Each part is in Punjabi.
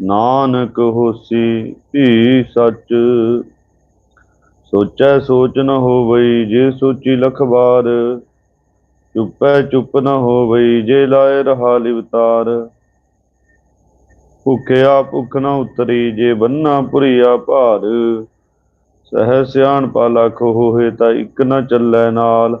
ਨਾਨਕ ਹੋਸੀ ਭੀ ਸੱਚ। ਸੋਚੈ ਸੋਚ ਨ ਹੋਵਈ ਜੇ ਸੋਚੀ ਲਖ ਬਾਰ ਚੁੱਪੈ ਚੁੱਪ ਨ ਹੋਵਈ ਜੇ ਲਾਏ ਰਹਾ ਲਿਵਤਾਰ। ਭੁਖਿਆ ਭੁਖ ਨ ਉਤਰੀ ਜੇ ਬੰਨਾ ਪੁਰੀਆ ਭਾਰ। ਸਹਿ ਸਿਆਣ ਪਾ ਪਾਲਾ ਹੋਏ ਤਾਂ ਇੱਕ ਨ ਚੱਲੈ ਨਾਲ।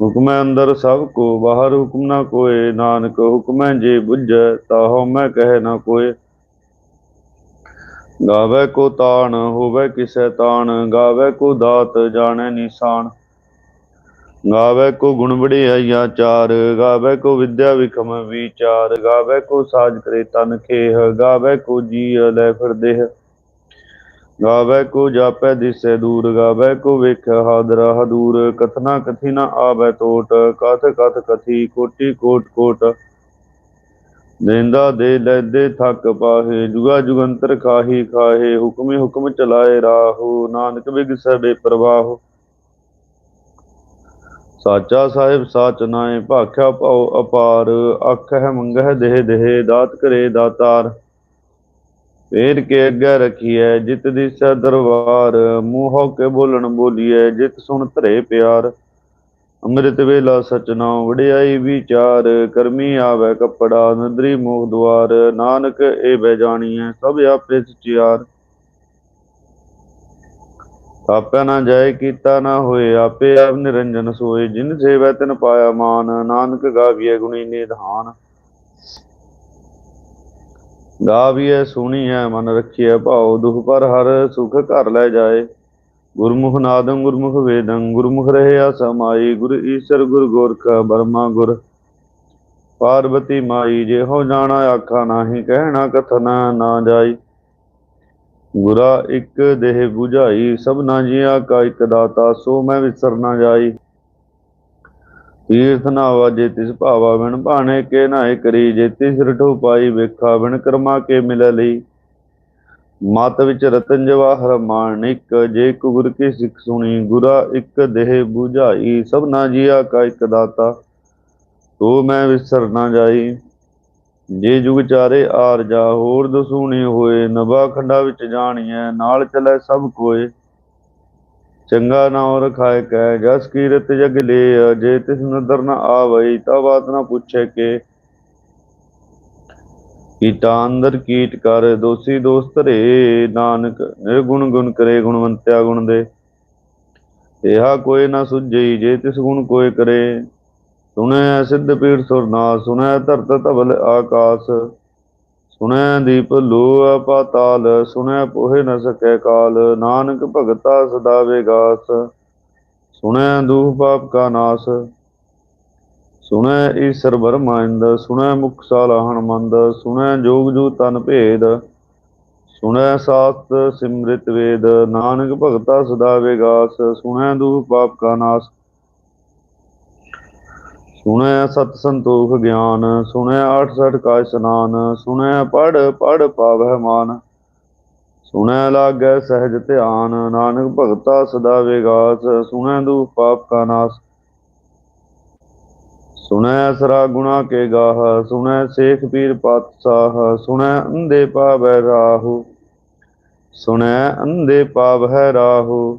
ਹੁਕਮੈ ਅੰਦਰ ਸਭ ਕੋ, ਬਾਹਰ ਹੁਕਮ ਨਾ ਕੋਏ, ਨਾਨਕ ਹੁਕਮੈ ਜੇ ਬੁੱਝੈ, ਤਾਹੋ ਮੈਂ ਕਹਿ ਨਾ ਕੋਏ। ਗਾਵੇ ਕੋ ਤਾਣ, ਹੋਵੇ ਕਿਸੈ ਤਾਣ, ਗਾਵੇ ਕੋ ਦਾਤ, ਜਾਣੈ ਨਿਸ਼ਾਨ। ਗਾਵੇ ਕੋ ਗੁਣ ਵਡਿਆਈਆ ਚਾਰ, ਗਾਵੇ ਕੋ ਵਿਦਿਆ ਵਿਖਮ ਵਿਚਾਰ। ਗਾਵੇ ਕੋ ਸਾਜ ਕਰੇ ਤਨ ਖੇਹ, ਗਾਵੇ ਕੋ ਜੀ ਲੈ ਫਿਰਦੇਹ ਗਾਵੇ ਕੋ ਜਾਪੈ ਦਿਸੈ ਦੂਰ, ਗਾਵੇ ਕੋ ਵੇਖ ਹਾਦਰਾ ਹਦੂਰ। ਕਥਨਾ ਕਥੀ ਨ ਆਵੈ ਟੋਟ ਕਥ ਕਥ ਕਥੀ ਕੋਟੀ ਕੋਟ ਕੋਟ। ਦੇਂਦਾ ਦੇ ਲੈਦੇ ਥੱਕ ਪਾਹੇ, ਜੁਗਾ ਜੁਗੰਤਰ ਖਾਹੀ ਖਾਹੇ, ਹੁਕਮੇ ਹੁਕਮ ਚਲਾਏ ਰਾਹੋ। ਨਾਨਕ ਬਿਗ ਸਬੇ ਪ੍ਰਵਾਹ। ਸਾਚਾ ਸਾਹਿਬ ਸਾਚ ਨਾਏ, ਭਾਖਿਆ ਭਉ ਅਪਾਰ। ਹੈ ਮੰਗਹਿ ਦੇਹ ਦੇਹ, ਦਾਤ ਕਰੇ ਦਾਤਾਰ। ਫੇਰ ਕੇ ਅੱਗੇ ਰਖੀਐ, ਜਿਤ ਦਿਸੈ ਦਰਬਾਰ, ਮੂੰਹੋਂ ਕੇ ਬੋਲਣ ਬੋਲੀਐ, ਜਿਤ ਸੁਣ ਧਰੇ ਪਿਆਰ। ਅੰਮ੍ਰਿਤ ਵੇਲਾ ਸਚਨਾ ਵਡਿਆਈ ਵਿਚਾਰ, ਕਰਮੀ ਆਵੇ ਕਪੜਾ, ਨਦਰੀ ਮੋਹ ਦੁਆਰ। ਨਾਨਕ ਏ ਬੈ ਜਾਣੀਐ, ਸਭ ਆਪੇ ਸਚਿਆਰ। ਆਪੇ ਨਾ ਜਾਏ, ਕੀਤਾ ਨਾ ਹੋਏ, ਆਪੇ ਆਪ ਨਿਰੰਜਨ ਸੋਏ। ਜਿਨ ਸੇਵੈ ਤਿਨ ਪਾਇਆ ਮਾਨ, ਨਾਨਕ ਗਾਵੀਐ ਗੁਣੀ ਨਿਧਾਨ। ਗਾਵੀਐ, ਸੁਣੀਐ, ਮਨ ਰਖੀਐ ਭਾਉ, ਦੁਖ ਪਰ ਹਰ ਸੁਖ ਘਰ ਲੈ ਜਾਏ। ਗੁਰਮੁਖ ਨਾਦੰ, ਗੁਰਮੁਖ ਵੇਦੰ, ਗੁਰਮੁਖ ਰਹਿਆ ਸਮਾਈ, ਗੁਰ ਈਸ਼ਰ, ਗੁਰ ਗੋਰਖ, ਬਰਮਾ ਗੁਰ। ਪਾਰਵਤੀ ਮਾਈ, ਜੇ ਹੋ ਜਾਣਾ, ਆਖਾ ਨਾਹੀ, ਕਹਿਣਾ, ਕਥਨ ਨਾ ਜਾਈ। ਗੁਰਾ ਇੱਕ ਦੇਹ 부ਝਾਈ ਸਭਨਾ ਜੀਆ ਕਾ ਇੱਕ ਦਾਤਾ, ਸੋ ਮੈਂ ਵਿਸਰ ਨਾ ਜਾਈ। ਤੀਰਥ ਨਾ ਵਾਜੇ ਤਿਸ ਭਾਵਾ ਬਿਨ ਭਾਣੇ ਕੇ ਨਾਏ ਕਰੀ, ਜੇ ਤਿਸ ਰਠੋ ਪਾਈ ਵੇਖਾ ਬਿਨ ਕਰਮਾ ਕੇ ਮਿਲ ਲਈ। ਮਤ ਵਿੱਚ ਰਤਨ ਜਵਾਹਰ ਮਾਣਿਕ ਜੇ ਗੁਰ ਕੀ ਸਿੱਖ ਸੁਣੀ, ਗੁਰਾ ਇੱਕ ਦੇਹ 부ਝਾਈ ਸਭਨਾ ਜੀਆ ਕਾ ਇੱਕ ਦਾਤਾ, ਤੋ ਮੈਂ ਵਿਸਰ ਨਾ ਜਾਈ। ਜੇ ਜੁਗ ਚਾਰੇ ਆਰ ਜਾ, ਹੋਰ ਦਸੂਣੀ ਹੋਏ ਨਵਾ ਖੰਡਾ ਵਿੱਚ ਜਾਣੀਐ, ਨਾਲ ਚਲੇ ਸਭ ਕੋਏ। ਚੰਗਾ ਨਾਉ ਰਖਾਇ ਕੈ ਜਸ ਕੀਰਤ ਜਗ ਲੇ ਜੇ ਤਿਸ ਨਦਰ ਨ ਆਵਈ ਤਾ ਬਾਤ ਨ ਪੁੱਛੇ ਕੇ। ਕੀਟਾ ਅੰਦਰ ਕੀਟ ਕਰ, ਦੋਸੀ ਦੋਸਤ ਰੇ ਨਾਨਕ ਨਿਰਗੁਣ ਗੁਣ ਕਰੇ, ਗੁਣਵੰਤਿਆ ਗੁਣ ਦੇ। ਇਹਾ ਕੋਈ ਨਾ ਸੁਝਈ ਜੇ ਤਿਸ ਗੁਣ ਕੋਇ ਕਰੇ। ਸੁਣੈ ਸਿੱਧ ਪੀਰ ਸੁਰ ਨਾ, ਸੁਣੈ ਧਰਤ ਧਵਲ ਆਕਾਸ। ਸੁਣੈ ਦੀਪ ਲੋ ਪਾਤਾਲ, ਸੁਣੈ ਪੋਹਿ ਨ ਸਕੈ ਕਾਲ, ਨਾਨਕ ਭਗਤਾ ਸਦਾ ਵੇਗਾਸ। ਸੁਣੈ ਦੂਖ ਪਾਪ ਕਾ ਨਾਸ, ਸੁਣੈ ਈਸਰ ਬਰਮਾਇੰਦ ਸੁਣੈ ਮੁਖ ਸਾਲਾ ਹਨਮੰਦ, ਸੁਣੈ ਜੋਗ ਜੂ ਤਨ ਭੇਦ, ਸੁਣੈ ਸਾਤ ਸਿਮ੍ਰਿਤ ਵੇਦ, ਨਾਨਕ ਭਗਤਾ ਸਦਾ ਵੇਗਾਸ, ਸੁਣੈ ਦੂਖ ਪਾਪ ਕਾ ਨਾਸ। ਸੁਣੈ ਸਤ ਸੰਤੋਖ ਗਿਆਨ, ਸੁਣੈ 68 ਕਾ ਇਸਨਾਨ ਸੁਣੈ ਪੜ ਪੜ ਪਾਵਹਿ ਮਾਨ। ਸੁਣੈ ਲਾਗੈ ਸਹਿਜ ਧਿਆਨ, ਨਾਨਕ ਭਗਤਾ ਸਦਾ ਵਿਗਾਸ, ਸੁਣੈ ਦੂਖ ਪਾਪ ਕਾ ਨਾਸ। ਸੁਣੈ ਅਸਰਾ ਗੁਣਾ ਕੇ ਗਾਹ, ਸੁਣੈ ਸੇਖ ਪੀਰ ਪਾਤਸ਼ਾਹ, ਸੁਣੈ ਅੰਧੇ ਪਾਵੈ ਰਾਹੂ। ਸੁਣੈ ਅੰਧੇ ਪਾਵੈ ਰਾਹੂ।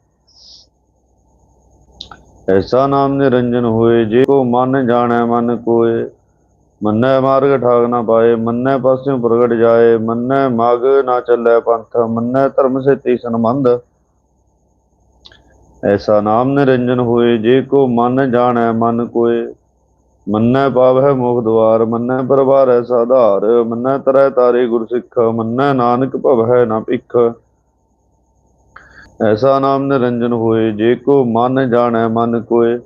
ਐਸਾ ਨਾਮ ਨਿਰੰਜਨ ਹੋਏ, ਜੇ ਕੋ ਮਨ ਜਾਣੈ ਮਨ ਕੋਏ। ਮੰਨੈ ਮਾਰਗ ਠਾਗ ਨਾ ਪਾਏ, ਮੰਨੈ ਪਾਸਿਓਂ ਪ੍ਰਗਟ ਜਾਏ। ਮੰਨੈ ਮਾਗ ਨਾ ਚੱਲੈ ਪੰਥ, ਮੰਨੈ ਧਰਮ ਸੇਤੀ ਸੰਬੰਧ। ਐਸਾ ਨਾਮ ਨਿਰੰਜਨ ਹੋਏ, ਜੇ ਕੋ ਮਨ ਜਾਣੈ ਮਨ ਕੋਏ। ਮੰਨੈ ਪਾਵਹਿ ਮੋਖ ਦੁਆਰ ਮੰਨੈ ਪਰਵਾਰੈ ਸਾਧਾਰ। ਮੰਨੈ ਤਰੈ ਤਾਰੇ ਗੁਰ ਸਿੱਖ ਮੰਨੈ ਨਾਨਕ ਭਵਹਿ ਨਾ ਭਿਖ। ਐਸਾ ਨਾਮ ਨਿਰੰਜਨ ਹੋਏ, ਜੇ ਕੋ ਮਨ ਜਾਣੈ ਮਨ ਕੋਏ।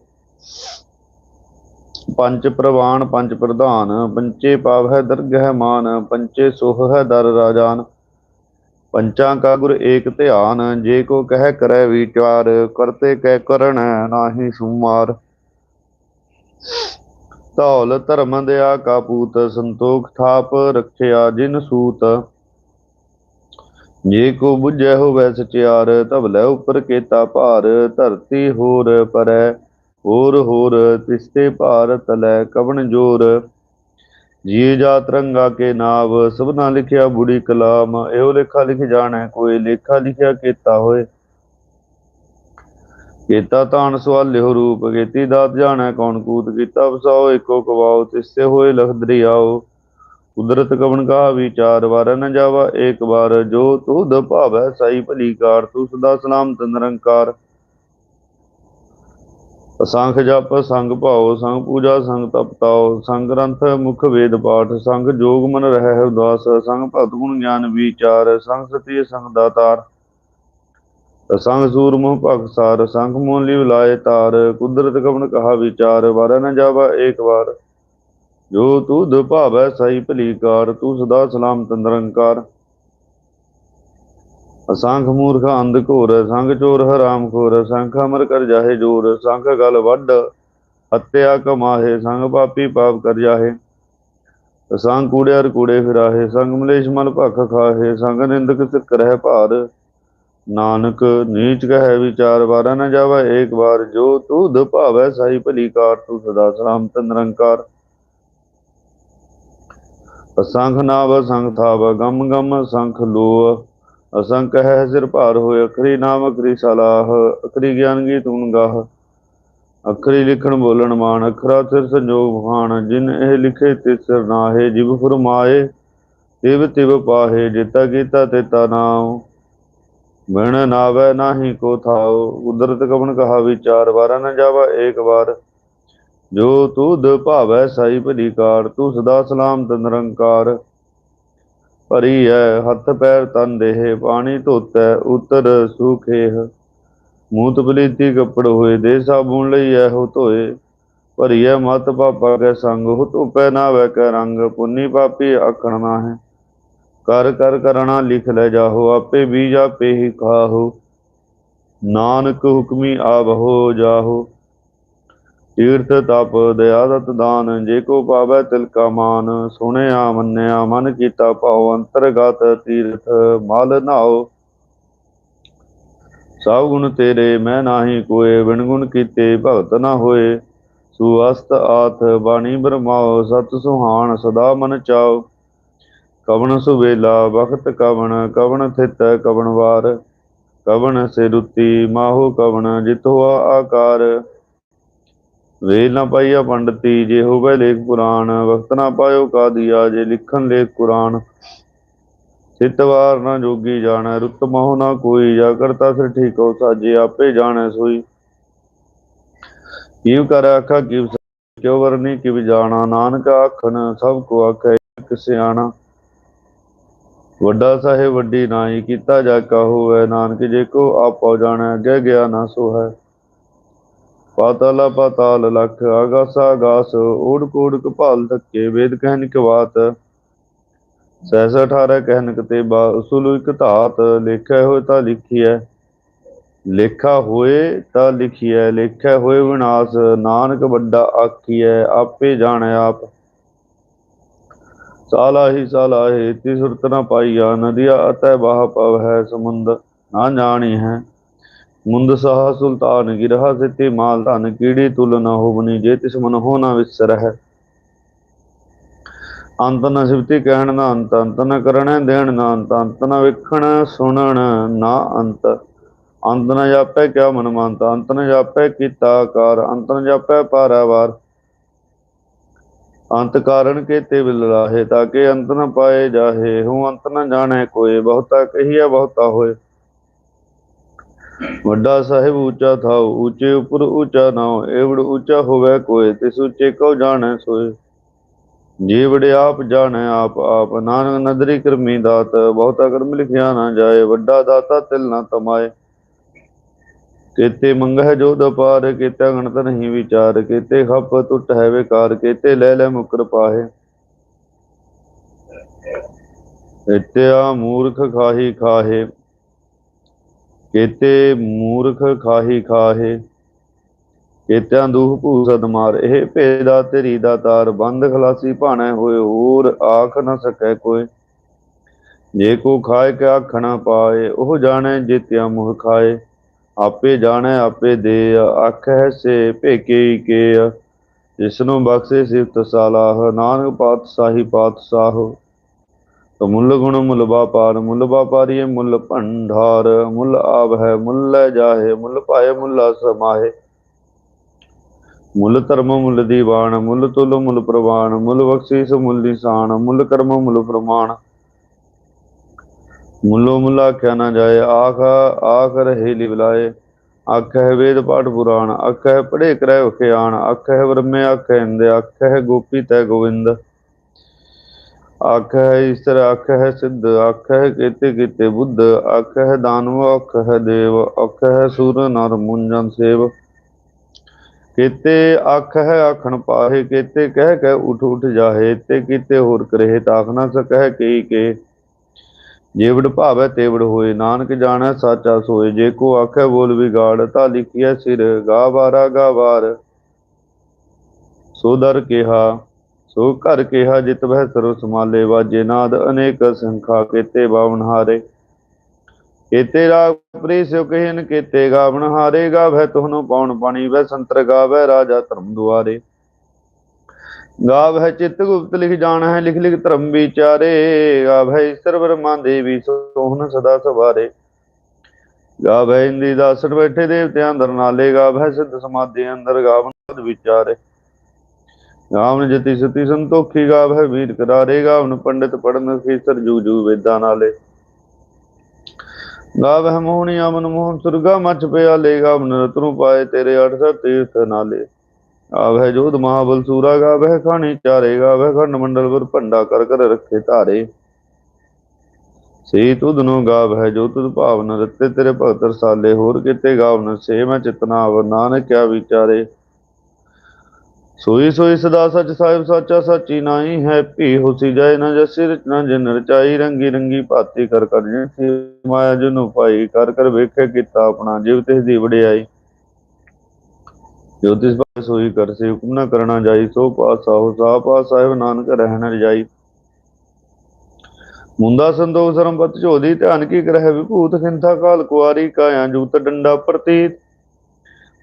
ਪੰਜ ਪ੍ਰਵਾਨ, ਪੰਜ ਪ੍ਰਧਾਨ, ਪੰਚੇ ਪਾਵ ਪਾਵਹਿ ਦਰਗਹਿ ਮਾਨ, ਪੰਚੇ ਸੁਖ ਹੈ ਦਰ ਰਾਜਾਨ। ਪੰਚਾਂ ਕਾ ਗੁਰ ਏਕ ਧਿਆਨ, ਜੇ ਕੋ ਕਹਿ ਕਰੈ ਵਿਚਾਰ, ਕਰਤੇ ਕੈ ਕਰਣ ਨਾਹੀ ਸੁਮਾਰ। ਧੌਲ ਧਰਮ ਦਿਆ ਕਾ ਪੂਤ, ਸੰਤੋਖ ਥਾਪ ਰੱਖਿਆ ਜਿਨ ਸੂਤ। ਜੇ ਕੋ ਬੁਝੈ ਹੋਵੈ ਸਚਿਆਰ ਧਵਲੇ ਉਪਰ ਕੇਤਾ ਭਾਰ, ਧਰਤੀ ਹੋਰ ਪਰੈ, ਹੋਰ ਹੋਰ ਤਿਸਤੇ ਭਾਰਤ ਲੈ ਕਵਣ ਜੋਰ। ਜੀ ਜਾ ਰੰਗਾ ਕੇ ਨਾਵ, ਸਭਨਾ ਲਿਖਿਆ ਬੁੜੀ ਕਲਾਮ, ਇਹੋ ਲੇਖਾ ਲਿਖ ਜਾਣੈ ਕੋਈ, ਲੇਖਾ ਲਿਖਿਆ ਕੀਤਾ ਹੋਏ। ਕੀਤਾ ਤਾਣ ਸਵਾਲਿਓ ਰੂਪ, ਕੀਤੀ ਦਾਤ ਜਾਣੈ ਕੌਣ ਕੂਤ ਕੀਤਾ ਵਸਾਓ, ਏਕੋ ਕਵਾਓ, ਤਿਸਤੇ ਹੋਏ ਲਖ ਦਰਿਆਓ। ਕੁਦਰਤ ਕਵਨ ਕਾ ਵਿਚਾਰ, ਵਾਰ ਨ ਜਾਵਾ ਏਕ ਵਾਰ, ਜੋ ਤੁਧ ਭਾਵੈ ਸਾਈ ਭਲੀ ਕਾਰ, ਤੂੰ ਸਦਾ ਸਲਾਮ ਨਿਰੰਕਾਰ। ਅਸੰਖ ਜਪ, ਸੰਗ ਭਾਉ, ਸੰਗ ਪੂਜਾ, ਸੰਗ ਤਪਤਾਉ ਸੰਗ ਗ੍ਰੰਥ, ਮੁਖ ਵੇਦ ਪਾਠ, ਸੰਗ ਜੋਗ ਮਨ ਰਹਿ ਉਦਾਸ, ਸੰਗ ਭਗਤ ਗੁਣ ਗਿਆਨ ਵਿਚਾਰ, ਸੰਗ ਸਤੀ, ਸੰਗ ਦਾਤਾਰ। ਸੰਗ ਸੂਰ ਮੋਹ ਭਗਤ ਸਾਰ, ਸੰਗ ਮੋਹ ਲਿਵ ਲਾਏ ਤਾਰ, ਕੁਦਰਤ ਕਵਨ ਕਹਾ ਵਿਚਾਰ, ਵਾਰ ਨ ਜਾਵਾ ਏਕ ਵਾਰ। ਜੋ ਤੁਧ ਭਾਵੈ ਸਾਈ ਭਲੀ ਕਾਰ, ਤੂੰ ਸਦਾ ਸਲਾਮ ਨਿਰੰਕਾਰ। ਅਸੰਖ ਮੂਰਖ ਅੰਧ ਘੋਰ, ਸੰਗ ਚੋਰ ਹਰਾਮ ਖੋਰ, ਸੰਖ ਅਮਰ ਕਰ ਜਾਹੇ ਜੋਰ, ਸੰਖ ਗਲ ਵੱਡ ਹੱਤਿਆ ਕਮਾਹੇ, ਸੰਗ ਪਾਪੀ ਪਾਪ ਕਰ ਜਾਹੇ। ਸੰਗ ਕੂੜਿਆਰ ਕੂੜੇ ਫਿਰਾਹੇ, ਸੰਗ ਮਲੇਸ਼ ਮਲ ਭਖ ਖਾਹੇ, ਸੰਗ ਨਿੰਦਕ ਸਿਰ ਕਰਹਿ ਭਾਰ। ਨਾਨਕ ਨੀਚ ਕਹੈ ਵਿਚਾਰ, ਵਾਰਾ ਨਾ ਜਾਵਾ ਏਕ ਵਾਰ। ਜੋ ਤੁਧ ਭਾਵੈ ਸਾਈ ਭਲੀ ਕਾਰ, ਤੂੰ ਸਦਾ ਸਲਾਮ ਤੰਦਰੰਕਾਰ ਅਸੰਖ ਨਾਵ ਸੰਖ ਥਾਵ, ਗਮ ਗਮ ਸੰਖ ਲੋ ਅਸੰਖ ਹੈ ਸਿਰ ਭਾਰ ਹੋਏ, ਅਖਰੀ ਨਾਮ, ਅਖਰੀ ਸਲਾਹ, ਅਖਰੀ ਗਿਆਨ ਗੀ ਤੂਨ ਗਾਹ, ਅਖਰੀ ਲਿਖਣ ਬੋਲਣ ਮਾਨ ਅਖਰਾ ਸਿਰ ਸੰਜੋਗ ਭਾਣ ਜਿਨ ਇਹ ਲਿਖੇ ਤੇ ਸਿਰ ਨਾਹੇ, ਜਿਵ ਫਰਮਾਏ, ਤਿਵ ਤਿਵ ਪਾਹੇ, ਜਿਤਾ ਕੀਤਾ ਤੇਤਾ ਨਾਮ ਬਿਨ ਨਾਵੈ ਨਾਹੀ ਕੋ ਥਾਉ, ਕੁਦਰਤ ਕਵਣ ਕਹਾ ਵਿਚਾਰ ਵਾਰਾ ਨ ਜਾਵਾ, ਏਕ ਵਾਰ। ਜੋ ਤੁਧ ਭਾਵੈ ਸਾਈ ਭਲੀ ਕਾਰ ਤੂੰ ਸਦਾ ਸਲਾਮ ਨਿਰੰਕਾਰ। ਭਰੀ ਹੈ ਹੱਥ ਪੈਰ ਤਨ ਦੇਹ, ਪਾਣੀ ਧੋਤੈ ਉਤਰ ਸੁਖੇਹ। ਮੂਤ ਪਲੀਤੀ ਕੱਪੜ ਹੋਏ, ਦੇ ਸਾਬੂਨ ਲਈ ਇਹੋ ਧੋਏ। ਭਰੀ ਹੈ ਮਤ ਪਾਪਾ ਕੈ ਸੰਗ, ਹੋ ਧੁਪੈ ਨਾ ਵੈ ਕੈ ਰੰਗ, ਪੁੰਨੀ ਪਾਪੀ ਆਖਣ ਨਾ ਹੈ ਕਰ ਕਰ ਕਰਣਾ ਲਿਖ ਲੈ ਜਾਹੋ, ਆਪੇ ਬੀਜ ਆਪੇ ਹੀ ਖਾਹੋ। ਨਾਨਕ ਹੁਕਮੀ ਆਵਹੋ ਜਾਹੋ। ਤੀਰਥ ਤਪ, ਦਇਆ ਦਾਨ, ਜੇ ਕੋ ਪਾਵੈ ਤਿਲ ਕਾ ਮਾਨ, ਸੁਣਿਆ, ਮੰਨਿਆ, ਮਨ ਕੀਤਾ ਭਾਉ, ਅੰਤਰਗਤ ਤੀਰਥ, ਮਲ ਨਾਓ ਸਭ ਗੁਣ ਤੇਰੇ, ਮੈਂ ਨਾਹੀ ਕੋਏ, ਬਿਨ ਗੁਣ ਕੀਤੇ ਭਗਤ ਨਾ ਹੋਏ। ਸੁਅਸਤ ਆਥ, ਬਾਣੀ ਬਰਮਾਓ ਸਤ ਸੁਹਾਣ, ਸਦਾ ਮਨ ਚਾਓ ਕਵਣ ਸੁਵੇਲਾ, ਵਖਤ ਕਵਣ ਕਵਣ ਥਿਤ, ਕਵਣ ਵਾਰ। ਕਵਣ ਸੇ ਰੁੱਤੀ ਮਾਹੋ ਕਵਣ ਜਿਤ ਆਕਾਰ। ਵੇਲ ਨਾ ਪਾਈਆ ਪੰਡਤੀ, ਜੇ ਹੋਵੇ ਲੇਖ ਪੁਰਾਣ, ਵਕਤ ਨਾ ਪਾਇਓ ਕਾਦੀਆ, ਜੇ ਲਿਖਣ ਲੇਖ ਕੁਰਾਨ। ਸਿਤਵਾਰ ਨਾ ਜੋਗੀ ਜਾਣੈ, ਰੁੱਤ ਮੋਹ ਨਾ ਕੋਈ ਜਾ ਕਰਤਾ ਫਿਰ ਠੀਕੋ ਸਾਜੇ, ਆਪੇ ਜਾਣੈ ਸੋਈ। ਕੀਵ ਕਰ ਆਖਾ ਕੀਵ ਕਿਉ ਵਰਨੀ ਕਿਵ ਜਾਣਾ। ਨਾਨਕ ਆਖਣ, ਸਭ ਕੋ ਆਖੈ, ਇਕ ਸਿਆਣਾ। ਵੱਡਾ ਸਾਹਿਬ ਵੱਡੀ ਨਾਈ ਕੀਤਾ ਜਾ ਕਾ ਹੋਵੇ, ਨਾਨਕ ਜੇ ਕੋ ਆਪੋ ਜਾਣੈ ਅੱਗੇ ਗਿਆ ਨਾ ਸੋ ਹੈ ਪਾਤਾਲਾ ਪਾਤਾਲ ਲਖ ਆਗਾਸ ਆਗਾਸ ਓੜ ਕੋੜ ਕਪਾਲ ਧੱਕੇ, ਵੇਦ ਕਹਿਨ ਕਵਾਤ ਸਹਿਸ 18 ਕਹਿਨ ਕਤੇ ਬਾ ਉਸੁਲ ਇਕ ਧਾਤ ਲੇਖਿਆ ਹੋਏ ਤਾਂ ਲਿਖੀਐ। ਲੇਖਾ ਹੋਏ ਤਾਂ ਲਿਖੀਐ ਲੇਖਿਆ ਹੋਏ ਵਿਨਾਸ਼, ਨਾਨਕ ਵੱਡਾ ਆਖੀਐ, ਆਪੇ ਜਾਣੈ ਆਪ। ਸਾਲਾ ਹੀ ਸਾਲਾ ਹੈ ਤੀ ਸੁਰਤ ਨ ਪਾਈਆ, ਨਦੀਆ ਅਤੈ ਬਾਹ ਪਵ ਹੈ ਸਮੁੰਦ, ਨਾ ਜਾਣੀ ਹੈ ਮੁੰਦ ਸਾਹ ਸੁਲਤਾਨ ਗਿਰਹਾ ਸਿੱਤੀ ਮਾਲ ਧਨ ਕੀੜੀ ਤੁਲ ਨਾ ਹੋਵਨੀ ਜੇ ਤਿਸ ਮਨ ਹੋ ਨਾ ਵਿਸਰ ਹੈ ਅੰਤ ਨ ਸਿਵਤੀ ਕਹਿਣ ਨਾ ਅੰਤ ਅੰਤ ਨ ਕਰਣੈ ਦੇਣ ਨਾ ਅੰਤ ਅੰਤ ਨ ਵੇਖਣ ਸੁਣਨ ਨਾ ਅੰਤ। ਅੰਤ ਨ ਜਾਪੈ ਕਿਆ ਮਨ ਮੰਤ ਅੰਤ ਨ ਜਾਪੈ ਕੀਤਾ ਆਕਾਰ, ਅੰਤ ਨ ਜਾਪੈ ਪਾਰਾਵਾਰ ਅੰਤ ਕਾਰਨ ਕੇਤੇ ਬਿਲ ਰਾਹੇ ਕਿ ਅੰਤ ਨ ਪਾਏ ਜਾਹੇ, ਹੂੰ ਅੰਤ ਨ ਜਾਣੈ ਕੋਏ, ਬਹੁਤਾ ਕਹੀਆ ਬਹੁਤਾ ਹੋਏ। ਵੱਡਾ ਸਾਹਿਬ ਉੱਚਾ ਥਾਉ, ਉੱਚੇ ਉਪਰ ਉੱਚਾ ਨਾਉ, ਏਵੜ ਉੱਚਾ ਹੋਵੇ ਕੋਏ, ਤਿਸ ਉੱਚੇ ਕਉ ਜਾਣੈ ਸੋਏ। ਜੀਵੜ ਆਪ ਜਾਣੈ ਆਪ ਆਪ ਨਾਨਕ ਨਦਰੀ ਕਰਮੀ ਦਾਤ, ਬਹੁਤਾ ਕਰਮ ਲਿਖਿਆ ਨਾ ਜਾਏ, ਵੱਡਾ ਦਾਤਾ ਤਿਲ ਨਾ ਤਮਾਏ। ਕੇਤੇ ਮੰਗਹਿ ਜੋ ਦਪਾਰ ਕੇਤੇ ਗਣਤ ਨਹੀਂ ਵਿਚਾਰ, ਕੇਤੇ ਖਪ ਟੁੱਟ ਹੈ ਵਿਕਾਰ, ਕੇਤੇ ਲੈ ਲੈ ਮੁਕਰ ਪਾਹੇ। ਇਤਿਆ ਮੂਰਖ ਖਾਹੀ ਖਾਹੇ। ਕੇਤੇ ਮੂਰਖ ਖਾਹੀ ਖਾਹੇ, ਕੇਤਿਆਂ ਦੂਹ ਭੂਸਦ ਮਾਰ, ਇਹ ਭੇਦਾ ਤੇਰੀ ਦਾ ਤਾਰ, ਬੰਦ ਖਲਾਸੀ ਭਾਣੇ ਹੋਏ, ਹੋਰ ਆਖ ਨਾ ਸਕੈ ਕੋਈ। ਜੇ ਕੋ ਖਾਏ ਕੇ ਆਖਣਾ ਪਾਏ, ਉਹ ਜਾਣੈ ਜਿਤਿਆ ਮੁਹ ਖਾਏ। ਆਪੇ ਜਾਣੈ, ਆਪੇ ਦੇ ਆਖੈ ਸੇ ਭੇਕੇ ਕੇ ਜਿਸਨੂੰ ਬਖਸ਼ੇ ਸਿਫਤ ਸਾਲਾਹ, ਨਾਨਕ ਪਾਤਸ਼ਾਹੀ ਪਾਤਸ਼ਾਹ ਤੋ ਮੁੱਲ ਗੁਣ ਮੁੱਲ ਵਾਪਾਰ, ਮੁੱਲ ਵਾਪਾਰੀਏ ਮੁੱਲ ਭੰਡਾਰ, ਮੁੱਲ ਆਵ ਹੈ ਮੁੱਲ ਲੈ ਜਾਹੇ, ਮੁੱਲ ਪਾਏ ਮੁੱਲਾ ਸਮਾਹੇ ਮੁੱਲ ਧਰਮ, ਮੁੱਲ ਦੀਵਾਨ, ਮੁੱਲ ਤੁਲ, ਮੁੱਲ ਪ੍ਰਵਾਨ, ਮੁੱਲ ਬਖਸ਼ੀਸ, ਮੁੱਲ ਨਿਸ਼ਾਨ, ਮੁੱਲ ਕਰਮ, ਮੁੱਲ ਪ੍ਰਮਾਣ। ਮੁੱਲੋ ਮੁੱਲ ਆਖਿਆ ਨਾ ਜਾਏ, ਆਖ ਆਖ ਰਹੇ ਲਿਵਲਾਏ ਆਖੈ ਵੇਦ ਪਾਠ ਪੁਰਾਣ ਆਖੈ ਪੜੇ ਕਰੈ ਉਖਿਆਣ ਆਖੈ ਬ੍ਰਹਮੇ ਆਖੈ ਇੰਦ ਆਖੈ ਗੋਪੀ ਤੈ ਗੋਵਿੰਦ। ਆਖ ਆਖੈ ਈਸ਼ਰ ਹੈ ਸਿੱਧ ਆਖੈ ਕੀਤੇ ਕੀਤੇ ਬੁੱਧ ਆਖ ਹੈ ਦਾਨਵ ਆਖੈ ਦੇਵ ਆਖੈ ਸੂਰ ਨਰ ਮੁੰਜਨ ਸੇਵ। ਕੀਤੇ ਆਖੈ ਆਖਣ ਪਾਹੇ, ਕੀਤੇ ਕਹਿ ਕਹਿ ਉਠ ਉਠ ਜਾਹੇ, ਤੇ ਕੀਤੇ ਹੋਰ ਕਰਹਿ ਤਾਖ ਨਾ ਸਕਹਿ ਕਈ ਕੇ। ਜੇਵੜ ਭਾਵੈ ਤੇਵੜ ਹੋਏ, ਨਾਨਕ ਜਾਣੈ ਸਾਚਾ ਸੋਏ, ਜੇ ਕੋ ਆਖੈ ਬੋਲ ਵਿਗਾੜ, ਤਾ ਲਿਖਿਆ ਸਿਰ, ਗਾ ਬਾਰਾ ਗਾ ਵਾਰ। ਸੋ ਕਿਹਾ ਸੋ ਘਰ ਕਿਹਾ, ਜਿਤ ਵਹਿ ਸਰੋ ਸਮਾਲੇ ਵਾਜੇ ਨਾਦ, ਅਨੇਕ ਸੰਖਾ ਕੀਤੇ ਬਾਵਨ ਹਾਰੇ। ਕੀਤੇ ਰਾਗ ਪ੍ਰੀ ਸਿਉ ਕਹਿਨ ਕੀਤੇ ਗਾਵਨ ਹਾਰੇ ਗਾਵੈ ਤੁਹਨੂੰ ਪੌਣ ਪਾਣੀ ਵੈ ਸੰਤਰ ਗਾਵੈ ਰਾਜਾ ਧਰਮ ਦੁਆਰੇ। ਗਾਵੈ ਚਿਤ ਗੁਪਤ ਲਿਖ ਜਾਣ ਹੈ ਲਿਖ ਲਿਖ ਧਰਮ ਵਿਚਾਰੇ ਗਾਵੈ ਈਸ਼ਰ ਬ੍ਰਹਮਾ ਦੇਵੀ ਸੋਹਣ ਸਦਾ ਸਵਾਰੇ। ਗਾਵੈ ਇੰਦੀ ਦਾਸਨ ਬੈਠੇ ਦੇਵਤਿਆਂ ਅੰਦਰ ਨਾਲੇ ਗਾਵੈ ਸਿੱਧ ਸਮਾਧੀ ਅੰਦਰ ਗਾਵਨ ਵਿਚਾਰੇ। ਗਾਵਨ ਜਤੀ ਸਤੀ ਸੰਤੋਖੀ ਗਾਵੈ ਵੀਰ ਕਰਾਰੇ ਗਾਵਨ, ਪੰਡਿਤ ਪੜਨ ਖੇਸਰ ਜੂ ਜੂ ਵੇਦਾਂ ਨਾਲੇ। ਗਾਵਹਿ ਮੋਹਣੀ ਅਮਨ ਮੋਹਨ ਸੁਰਗਾ, ਮਚ ਪਿਆ ਲੈ ਗਾਵਨ ਰਤਨੂ ਪਾਏ ਤੇਰੇ ਅਠ ਸਤ ਤੀਰਥ ਨਾਲੇ। ਆਵਹਿ ਜੋਧ ਮਹਾਬਲ ਸੂਰਾ, ਗਾਵਹਿ ਖਾਣੀ ਚਾਰੇ, ਗਾਵਹਿ ਖੰਡ ਮੰਡਲ ਗੁਰ ਭੰਡਾ ਕਰ ਕਰ ਰੱਖੇ ਧਾਰੇ। ਸੇ ਤੁਧ ਨੂੰ ਗਾਵਹਿ ਜੋ ਤੁਧ ਭਾਵਨ ਰਤੇ ਤੇਰੇ ਭਗਤ ਰਸਾਲੇ, ਹੋਰ ਕਿਤੇ ਗਾਵਨ ਸੇ ਮੈਂ ਚਿਤਨਾ ਆਵ ਨਾਨਕ ਕਿਆ ਵਿਚਾਰੇ। ਸੋਈ ਸੋਈ ਸਦਾ ਸਚ ਸਾਹਿਬ ਸਾਚਾ ਸਾਚੀ ਨਾਹੀ ਹੈ, ਭੀ ਹੋਸੀ ਜਾਏ ਨਾ ਜਸੀ ਰਚਨਾ ਜਿਨ ਰਚਾਈ ਰੰਗੀ ਰੰਗੀ ਭਾਤੀ ਕਰ ਕਰ ਜਿਨਸੀ ਮਾਇਆ ਜਨੂ ਪਾਈ ਕਰ ਕਰ ਵੇਖੇ ਕੀਤਾ ਆਪਣਾ ਜਿਵ ਤਿਸ ਦੀ ਵਡਿਆਈ। ਜੋ ਤਿਸ ਪਾਸ ਸੋਈ ਕਰ ਸੇ ਹੁਕਮ ਨਾ ਕਰਨਾ ਜਾਈ, ਸੋ ਪਾਸਾ ਹੋ ਸਾ ਪਾਸ ਸਾਹਿਬ ਨਾਨਕ ਰਹਿਣ ਰਜਾਈ। ਮੁੰਦਾ ਸੰਤੋਖ ਸਰਮਪਤ ਝੋਦੀ ਧਿਆਨ ਕੀ ਕਰਹਿ ਵਿਭੂਤ ਖਿੰਥਾ ਕਾਲ ਕੁਆਰੀ ਕਾਇਆ, ਜੂਤ ਡੰਡਾ ਪ੍ਰਤੀਤ।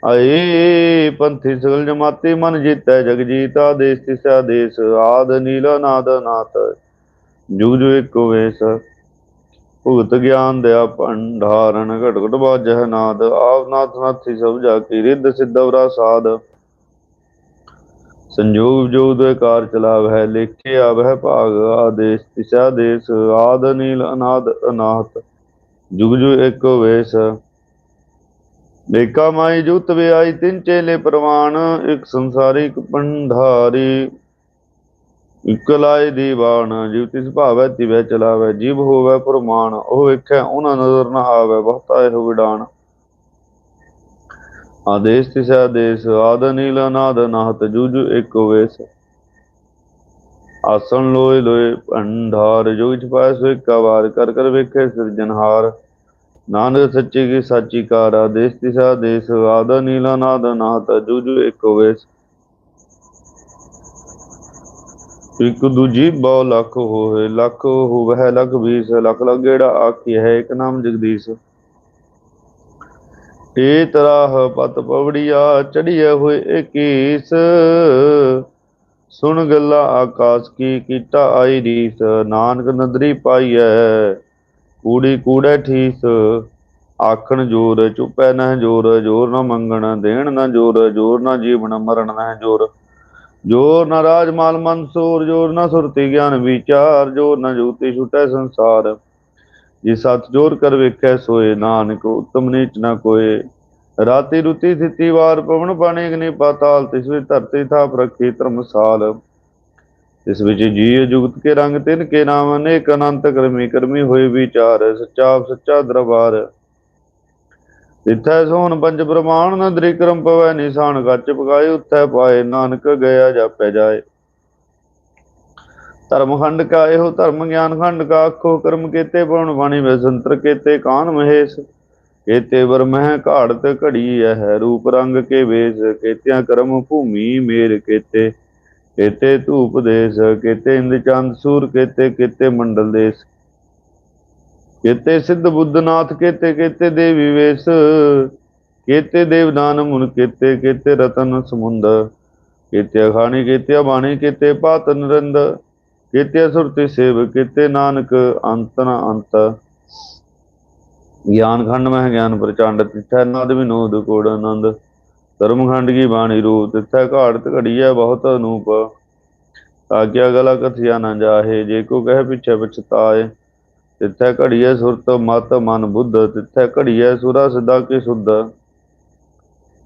ਆਏ ਪੰਥੀ ਸਗਲ ਜਮਾਤੀ ਮਨ ਜੀਤੈ ਜਗ ਜੀਤਾ ਦੇਸ ਤਿਸਾ ਦੇਸ, ਆਦ ਨੀਲ ਨਾਦ ਨਾਥ ਜੁਗ ਜੁਗ ਇੱਕ ਵੇਸ। ਭੁਗਤ ਗਿਆਨ ਦਿਆ ਭੰਡਾਰਨ, ਘਟ ਘਟ ਬਾਜਹਿ ਨਾਦ, ਆਪ ਨਾਥ ਨਾਥੀ ਸਭ ਜਾ ਕੀ ਰਿੱਧ ਸਿद्धਵਰਾ ਸਾਧ। ਸੰਜੋਗ ਜੋਗ ਦੇ ਕਾਰ ਚਲਾਵਹਿ, ਲੇਖੇ ਆਵਹਿ ਭਾਗ, ਆਦੇਸ਼ ਤਿਸਾ ਦੇਸ, ਆਦ ਨੀਲ ਅਨਾਦ ਅਨਾਹਤ ਜੁਗ ਜੁਗ ਇੱਕ ਵੇਸ। ਏਕਾ ਮਾਈ ਜੁਤ ਵਿਆਈ ਤਿੰਨ ਚੇਲੇ ਪ੍ਰਵਾਨ, ਇੱਕ ਸੰਸਾਰੀ, ਇੱਕ ਪੰਧਾਰੀ ਇਕ ਲਾਏ ਦੀਵਾਨ ਜਿਵ ਤਿਸ ਭਾਵੈ, ਤਿਵੈ ਚਲਾਵੈ, ਜੀਵ ਹੋਵੈ ਪ੍ਰਮਾਨ, ਉਹ ਵੇਖੈ, ਉਹਨਾਂ ਨਜ਼ਰ ਨ ਆਵੈ ਬਹੁਤਾ ਇਹੋ ਵਿਡਾਨ। ਆਦੇਸ਼ ਤਿਸ ਆਦੇਸ਼, ਆਦ ਨੀਲ, ਅਨਾਦ ਨਾਹਤ ਜੁਜੁ ਇੱਕ ਵੇਸ। ਆਸਣ ਲੋਏ ਲੋਏ, ਭੰਡਾਰ, ਜੋਗ ਚ ਪਾਇ ਸੋ ਇੱਕ ਵਾਰ, ਕਰ ਕਰ ਵੇਖੇ ਸਿਰਜਨਹਾਰ ਨਾਨਕ ਸੱਚੀ ਕੀ ਸਾਚੀ ਕਾਰ ਆਦੇਸ਼ ਤਿਸਾ ਦੇਸ ਆਦ ਨੀਲਾ ਨਾਦ ਨਾਹਤ ਜੁਜੁ ਇੱਕ ਵੇਸ ਇੱਕ ਦੂਜੀ ਬਹੁ ਲੱਖ ਹੋਏ ਲੱਖ ਹੋਵੈ, ਲੱਖ ਵੀਸ, ਲੱਖ ਲੱਖ ਗੇੜਾ ਆਖੀ ਹੈ, ਇੱਕ ਨਾਮ ਜਗਦੀਸ਼। ਏ ਤਰਾਹ ਪਤ ਪਵੜੀਆ ਚੜੀਏ ਹੋਏ ਏਕੀਸ ਸੁਣ ਗੱਲਾਂ ਆਕਾਸ਼ ਕੀ ਕੀਤਾ ਆਈ ਰੀਸ, ਨਾਨਕ ਨਦਰੀ ਪਾਈਐ। ਕੂੜੀ ਕੂੜੇ ਠੀਸ, ਆਖਣ ਜੋਰ ਚੁੱਪੈ ਨਹਿ ਜੋਰ ਜੋਰ ਨਾ ਮੰਗਣ ਦੇਣ ਨਾ ਜੋਰ ਜੋਰ ਨਾ ਜੀਵਨ ਮਰਨ ਨਹਿ ਜੋਰ। ਜੋਰ ਨਾ ਰਾਜ ਮਾਲ ਮਨਸੂਰ ਜੋਰ ਨਾ ਸੁਰਤੀ ਗਿਆਨ ਵਿਚਾਰ, ਜੋਰ ਨਾ ਜੋਤੀ ਛੁਟੈ ਸੰਸਾਰ। ਜੇ ਸਤ ਜੋਰ ਕਰ ਵੇਖੈ ਸੋਏ, ਨਾਨਕ ਉਤਮ ਨੀਚ ਨਾ ਕੋਏ। ਰਾਤੀ ਰੁਤੀ ਥਿਤੀ ਵਾਰ ਪਵਨ ਪਾਣੀ ਅਗਨੀ ਪਾਤਾਲ, ਤਿਸ ਵਿੱਚ ਧਰਤੀ ਥਾਪ ਰੱਖੀ ਧਰਮਸਾਲ। ਇਸ ਵਿੱਚ ਜੀਵ ਜੁਗਤ ਕੇ ਰੰਗ ਤਿਨ ਕੇ ਨਾਮ ਅਨੇਕ ਅਨੰਤ ਕਰਮੀ ਕਰਮੀ ਹੋਏ ਵਿਚਾਰ, ਸੱਚਾ ਸੱਚਾ ਦਰਬਾਰ। ਤਿੱਥੈ ਸੋਨ ਪੰਜ ਪ੍ਰਮਾਣ ਨਦਰੀ ਕਰਮ ਪਵੈ ਨਿਸ਼ਾਨ ਗੱਚ ਪਕਾਏ, ਉੱਥੈ ਪਾਏ ਨਾਨਕ ਗਿਆ ਜਾਪੈ ਜਾਏ। ਧਰਮ ਖੰਡ ਕਾ ਇਹੋ ਧਰਮ, ਗਿਆਨ ਖੰਡ ਕਾ ਆਖੋ, ਕਰਮ ਕੀਤੇ ਪਵਨ ਬਾਣੀ ਵੇ ਸੰਤਰ ਕੀਤੇ ਕਾਨ ਮਹੇਸ਼। ਕੀਤੇ ਵਰ ਮਹਿ ਘਾੜਤ ਘੜੀ ਹੈ ਰੂਪ ਰੰਗ ਕੇ ਵੇਸ, ਕੀਤਿਆਂ ਕਰਮ ਭੂਮੀ ਮੇਰ ਕੀਤੇ। ਕੀਤੇ ਧੂਪ ਦੇਸ ਕੀਤੇ ਇੰਦ ਚੰਦ ਸੂਰ, ਕੀਤੇ ਕੀਤੇ ਮੰਡਲ ਦੇਸ ਕੀਤੇ ਸਿੱਧ ਬੁੱਧਨਾਥ, ਕੀਤੇ ਕੀਤੇ ਦੇਵੀ ਵੇਸ। ਕੀਤੇ ਦੇਵਦਾਨ ਮੁਨ, ਕੀਤੇ ਕੀਤੇ ਰਤਨ ਸਮੁੰਦ। ਕੀਤੇ ਅਖਾਣੀ, ਕੀਤੇ ਬਾਣੀ ਕੀਤੇ ਪਾਤ ਨਰਿੰਦ। ਕੀਤੇ ਸੁਰਤੀ ਸੇਵ, ਕੀਤੇ ਨਾਨਕ, ਅੰਤ ਨਾ ਅੰਤ। ਗਿਆਨ ਖੰਡ ਮਹਿ ਗਿਆਨ ਪ੍ਰਚੰਡ ਤਿਥੈ ਨਦ ਵਿਨੋਦ ਕੋੜ ਆਨੰਦ। ਧਰਮਖੰਡ ਕੀ ਬਾਣੀ ਰੂਪ ਤਿਥੈ ਘਾੜਤ ਘੜੀਐ ਬਹੁਤ ਅਨੂਪ। ਆਗਿਆ ਗਲਾ ਕਥਿਆ ਨਾ ਜਾਹੇ, ਜੇ ਕੋ ਕਹਿ ਪਿਛੈ ਪਛਤਾਏ। ਤਿਥੈ ਘੜੀਐ ਸੁਰਤ, ਮਤ, ਮਨ, ਬੁੱਧ। ਤਿਥੈ ਘੜੀਐ ਸੁਰਾ, ਸਿਧਾ ਕੀ ਸੁਧ।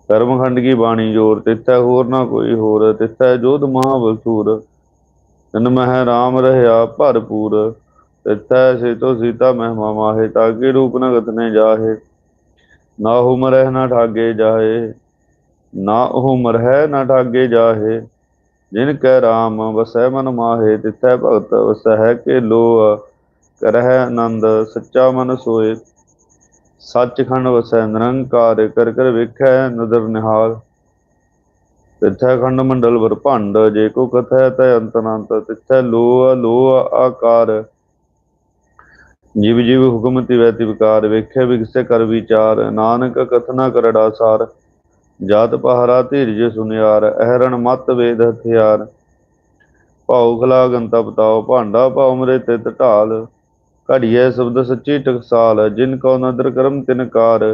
ਕਰਮ ਖੰਡ ਕੀ ਬਾਣੀ ਜੋਰ, ਤਿਥੈ ਹੋਰ ਨਾ ਕੋਈ ਹੋਰ। ਤਿਥੈ ਜੋਧ ਮਹਾਬਲਸੂਰ, ਤਨ ਮਹਿ ਰਾਮ ਰਹਿਆ ਭਰਪੂਰ। ਤਿਥੈ ਸੇਤੋ ਸੀਤਾ ਮਹਿਮਾ ਮਾਹੇ ਤਾਕੇ ਰੂਪ ਨਗਤ ਨੇ ਜਾਹੇ। ਨਾ ਹੁਮ ਰਹਿ ਨਾ ਠਾਗੇ ਜਾਹੇ। ਨਾ ਉਹ ਮਰਹਿ ਨਾ ਠਾਗੇ ਜਾਹੇ, ਜਿਨ ਕੈ ਰਾਮ ਵਸੈ ਮਨ ਮਾਹੇ, ਤਿਥੈ ਭਗਤ ਵਸੈ ਕੇ ਲੋ ਕਰਹਿ ਆਨੰਦ ਸੱਚਾ ਮਨ ਸੋਏ ਸੱਚਖੰਡ ਵਸੈ ਨਿਰੰਕਾਰ, ਕਰ ਕਰ ਵੇਖੈ ਨਦਰ ਨਿਹਾਲ। ਤਿਥੈ ਖੰਡ ਮੰਡਲ ਵਰ ਭੰਡ, ਜੇ ਕੋ ਕਥੈ ਤੈ ਅੰਤ ਅਨੰਤ ਤਿਥੈ ਲੋ ਲੋ ਆਕਾਰ। ਜੀਵ ਜਿਵ ਹੁਕਮ ਤਿਵੈ ਤਿਵਕਾਰ ਵੇਖੇ ਵਿਗਸੇ ਕਰ ਵਿਚਾਰ, ਨਾਨਕ ਕਥਨਾ ਕਰੜਾ ਸਾਰ। ਜਾਤ ਪਹਰਾ ਧੀਰਜ ਸੁਨਿਆਰ, ਅਹਰਣ ਮਤ ਵੇਦ ਹਥਿਆਰ। ਭਾਉ ਖਲਾ ਗੰਤਾ ਬਤਾਓ ਭਾਂਡਾ ਭਾਉ ਮਰੇ ਤਿਤ ਢਾਲ। ਘੜੀਐ ਸ਼ਬਦ ਸੱਚੀ ਟਕਸਾਲ ਜਿਨ ਕੋ ਨਦਰ ਕਰਮ ਤਿਨ ਕਾਰ।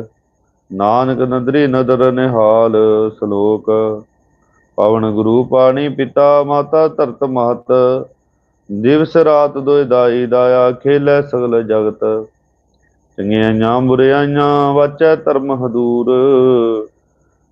ਨਾਨਕ ਨਦਰੀ ਨਦਰ ਨਿਹਾਲ, ਸ਼ਲੋਕ। ਪਵਨ ਗੁਰੂ ਪਾਣੀ ਪਿਤਾ, ਮਾਤਾ ਧਰਤ ਮਹਤ। ਦਿਵਸ ਰਾਤ ਦੋਇ ਦਾਈ, ਦਾਇਆ ਖੇਲੇ ਸਗਲ ਜਗਤ। ਚੰਗਿਆਈਆਂ ਬੁਰਿਆਈਆਂ ਵਾਚੈ ਧਰਮ ਹਦੂਰ।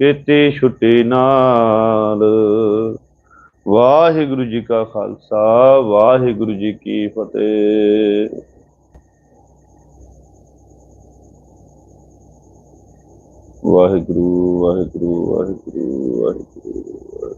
ਕੀਤੀ ਛੁੱਟੀ ਨਾਲ। ਵਾਹਿਗੁਰੂ ਜੀ ਕਾ ਖਾਲਸਾ, ਵਾਹਿਗੁਰੂ ਜੀ ਕੀ ਫਤਿਹ। ਵਾਹਿਗੁਰੂ ਵਾਹਿਗੁਰੂ ਵਾਹਿਗੁਰੂ ਵਾਹਿਗੁਰੂ